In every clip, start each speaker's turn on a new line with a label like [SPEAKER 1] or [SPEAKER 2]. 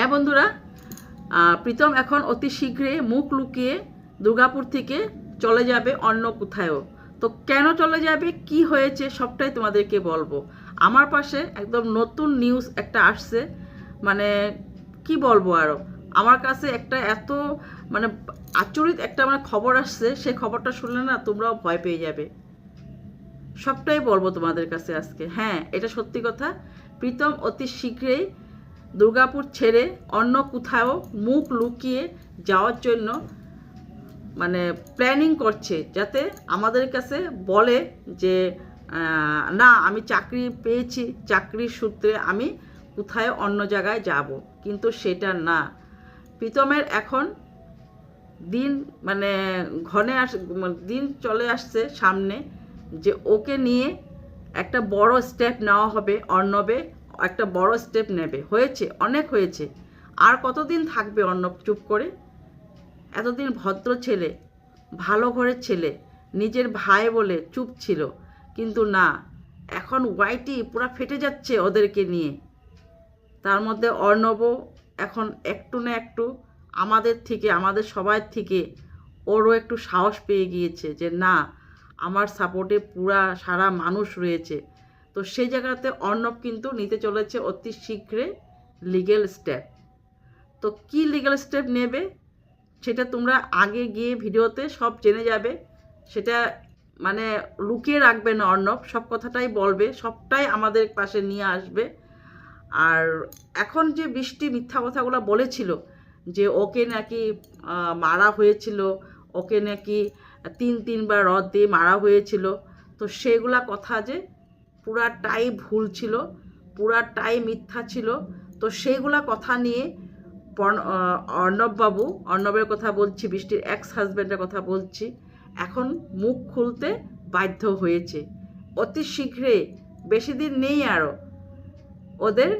[SPEAKER 1] হ্যাঁ বন্ধুরা প্রীতম এখন অতি শীঘ্রই মুখ লুকিয়ে দুর্গাপুর থেকে চলে যাবে অন্য কোথায়ও। তো কেন চলে যাবে, কি হয়েছে, সবটাই তোমাদেরকে বলব। আমার পাশে একদম নতুন নিউজ একটা আসছে মানে কি বলব আরও আমার কাছে একটা এত মানে আচরিত একটা মানে খবর আসছে, সেই খবরটা শুনলে না তোমরাও ভয় পেয়ে যাবে। সবটাই বলব তোমাদের কাছে আজকে। হ্যাঁ এটা সত্যি কথা। প্রীতম অতি শীঘ্রই দুর্গাপুর ছেড়ে অন্য কোথাও মুখ লুকিয়ে যাওয়ার জন্য মানে প্ল্যানিং করছে যাতে আমাদের কাছে বলে যে না, আমি চাকরি পেয়েছি, চাকরির সূত্রে আমি কোথায় অন্য জায়গায় যাব। কিন্তু সেটা না। প্রীতমের এখন দিন মানে ঘনে আস, দিন চলে আসছে সামনে যে ওকে নিয়ে একটা বড় স্টেপ নেওয়া হবে অর্ণবে। একটা বড় স্টেপ নেবে। হয়েছে, অনেক হয়েছে। আর কতদিন থাকবে অর্ণব চুপ করে? এতদিন ভদ্র ছেলে, ভালো ঘরের ছেলে, নিজের ভাই বলে চুপ ছিল। কিন্তু না, এখন ওয়াইটি পুরো ফেটে যাচ্ছে ওদেরকে নিয়ে। তার মধ্যে অর্ণবও এখন একটু না একটু আমাদের থেকে, আমাদের সবার থেকে ওরও একটু সাহস পেয়ে গিয়েছে যে না, আমার সাপোর্টে পুরা সারা মানুষ রয়েছে। তো সেই জায়গাতে অর্ণব কিন্তু নিতে চলেছে অতি শীঘ্রে লিগেল স্টেপ তো কি লিগ্যাল স্টেপ নেবে সেটা তোমরা আগে গিয়ে ভিডিওতে সব জেনে যাবে। সেটা মানে লুকিয়ে রাখবে না অর্ণব, সব কথাটাই বলবে, সবটাই আমাদের পাশে নিয়ে আসবে। আর এখন যে বৃষ্টি মিথ্যা কথাগুলো বলেছিল যে ওকে নাকি মারা হয়েছিল, ওকে নাকি তিন তিনবার রদ দিয়ে মারা হয়েছিল, তো সেগুলা কথা যে পুরাটাই ভুল ছিল, পুরাটাই মিথ্যা ছিল। তো সেইগুলা কথা নিয়ে অর্ণববাবু, অর্ণবের কথা বলছি, বৃষ্টির এক্স হাজব্যান্ডের কথা বলছি, এখন মুখ খুলতে বাধ্য হয়েছে। অতি শীঘ্রে, বেশি দিন নেই আরও ওদের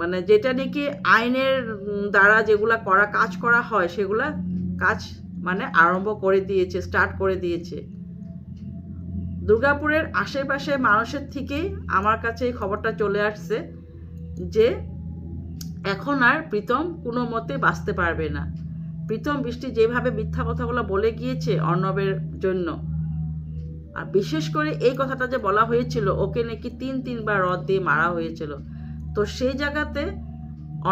[SPEAKER 1] মানে যেটা নাকি আইনের দ্বারা যেগুলা করা, কাজ করা হয়, সেগুলা কাজ মানে আরম্ভ করে দিয়েছে স্টার্ট করে দিয়েছে। দুর্গাপুরের আশেপাশে মানুষের থেকেই আমার কাছে এই খবরটা চলে আসছে যে এখন আর প্রীতম কোনো মতে বাঁচতে পারবে না। প্রীতম বৃষ্টি যেভাবে মিথ্যা কথাগুলো বলে গিয়েছে অর্ণবের জন্য, আর বিশেষ করে এই কথাটা যে বলা হয়েছিল, ওকে নাকি তিন তিনবার রদ দিয়ে মারা হয়েছিল। তো সেই জায়গাতে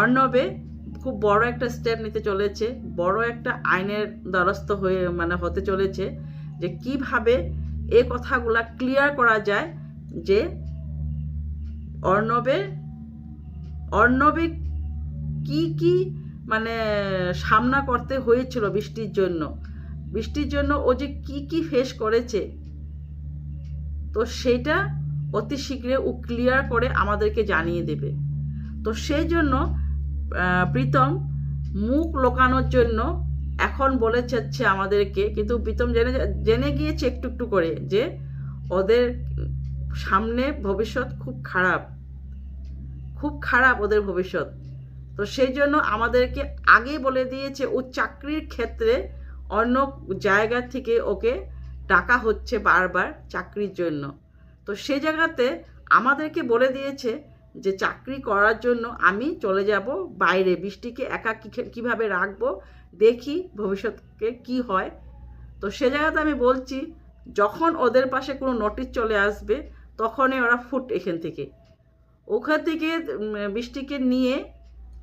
[SPEAKER 1] অর্ণবে খুব বড় একটা স্টেপ নিতে চলেছে, বড় একটা আইনের দ্বারস্থ হয়ে মানে হতে চলেছে যে কীভাবে এই কথাগুলা ক্লিয়ার করা যায় যে অর্ণবের অর্ণবে কি কি মানে সামনা করতে হয়েছিল বৃষ্টির জন্য? বৃষ্টির জন্য ও যে কি কি ফেস করেছে? তো সেটা অতি শীঘ্রই ও ক্লিয়ার করে আমাদেরকে জানিয়ে দেবে। তো সেই জন্য প্রীতম মুখ লোকানোর জন্য এখন বলে চাচ্ছে আমাদেরকে, কিন্তু প্রীতম জেনে জেনে গিয়েছে একটু একটু করে যে ওদের সামনে ভবিষ্যৎ খুব খারাপ। খুব খারাপ ওদের ভবিষ্যৎ। তো সেই জন্য আমাদেরকে আগে বলে দিয়েছে, ও চাকরির ক্ষেত্রে অন্য জায়গা থেকে ওকে ডাকা হচ্ছে বারবার চাকরির জন্য। তো সে জায়গাতে আমাদেরকে বলে দিয়েছে যে, চাকরি করার জন্য আমি চলে যাব বাইরে। বৃষ্টিকে একা কীভাবে রাখব? দেখি ভবিষ্যৎকে কি হয়। তো সে জায়গাতে আমি বলছি, যখন ওদের পাশে কোনো নোটিশ চলে আসবে, তখনই ওরা ফুট এখান থেকে। ওখান থেকে বৃষ্টিকে নিয়ে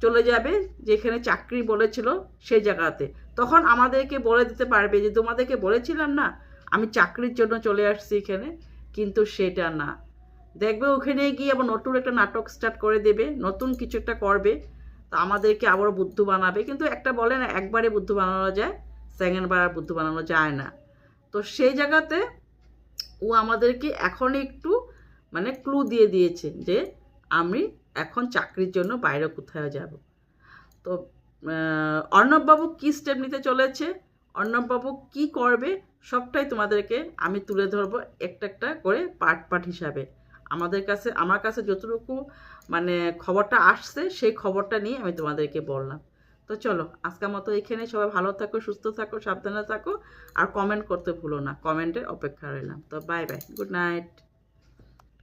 [SPEAKER 1] চলে যাবে, যেখানে চাকরি বলেছিল সেই জায়গাতে। তখন আমাদেরকে বলে দিতে পারবে যে, তোমাদেরকে বলেছিলাম না, আমি চাকরির জন্য চলে আসছি এখানে, কিন্তু সেটা না। দেখবে ওখানে গিয়ে আবার নতুন একটা নাটক স্টার্ট করে দেবে, নতুন কিছু একটা করবে। তো আমাদেরকে আবারও বুদ্ধ বানাবে। কিন্তু একটা বলে না, একবারে বুদ্ধ বানানো যায় সেকেন্ড বার আর বুদ্ধু বানানো যায় না। তো সেই জায়গাতে ও আমাদেরকে এখন একটু মানে ক্লু দিয়ে দিয়েছে যে আমি এখন চাকরির জন্য বাইরে কোথায় যাব। তো অর্ণববাবু কী স্টেপ নিতে চলেছে, অর্ণববাবু কি করবে, সবটাই তোমাদেরকে আমি তুলে ধরবো একটা একটা করে পার্ট পার্ট হিসাবে। আমাদের কাছে, আমার কাছে যতটুকু মানে খবরটা আসছে, সেই খবরটা নিয়ে আমি তোমাদেরকে বললাম। তো চলো, আজকের মতো এখানে সবাই ভালো থাকো, সুস্থ থাকো, সাবধানে থাকো, আর কমেন্ট করতে ভুলো না। কমেন্টের অপেক্ষা রইলাম। তো বাই বাই গুড নাইট